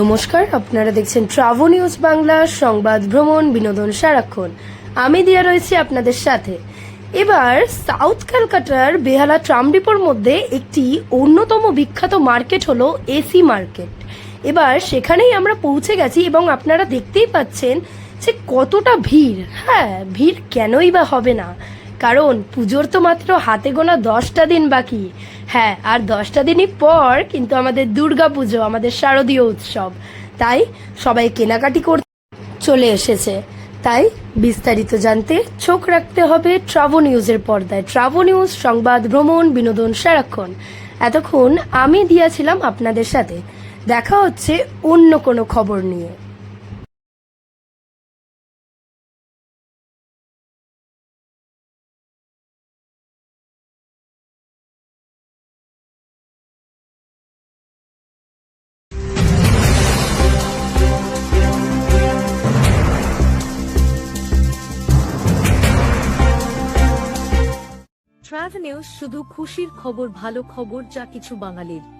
নমস্কার, আপনারা দেখছেন ট্রাভো নিউজ বাংলা, সংবাদ ভ্রমণ, বিনোদন সারাক্ষণ। আমি দিয়া রয়েছি আপনাদের সাথে। এবার সাউথ ক্যালকাটার বেহালা ট্রাম ডিপোর মধ্যে একটি অন্যতম বিখ্যাত মার্কেট হলো এসি মার্কেট। এবার সেখানেই আমরা পৌঁছে গেছি এবং আপনারা দেখতেই পাচ্ছেন যে কতটা ভিড়। হ্যাঁ ভিড় কেনই বা হবে না। কারণ পুজোর তো মাত্র হাতে গোনা দশটা দিন বাকি। হ্যাঁ আর দশটা দিনই পর কিন্তু আমাদের দুর্গা পুজো আমাদের শারদীয় উৎসব। তাই সবাই কেনাকাটি করতে চলে এসেছে। তাই বিস্তারিত জানতে চোখ রাখতে হবে ট্রাভো নিউজের পর্দায়। ট্রাভো নিউজ, সংবাদ, ভ্রমণ, বিনোদন, সারাক্ষণ। এতক্ষণ আমি দিয়াছিলাম আপনাদের সাথে। দেখা হচ্ছে অন্য কোনো খবর নিয়ে। ট্রাভেল নিউজ শুধু খুশির খবর ভালো খবর যা কিছু বাঙালির।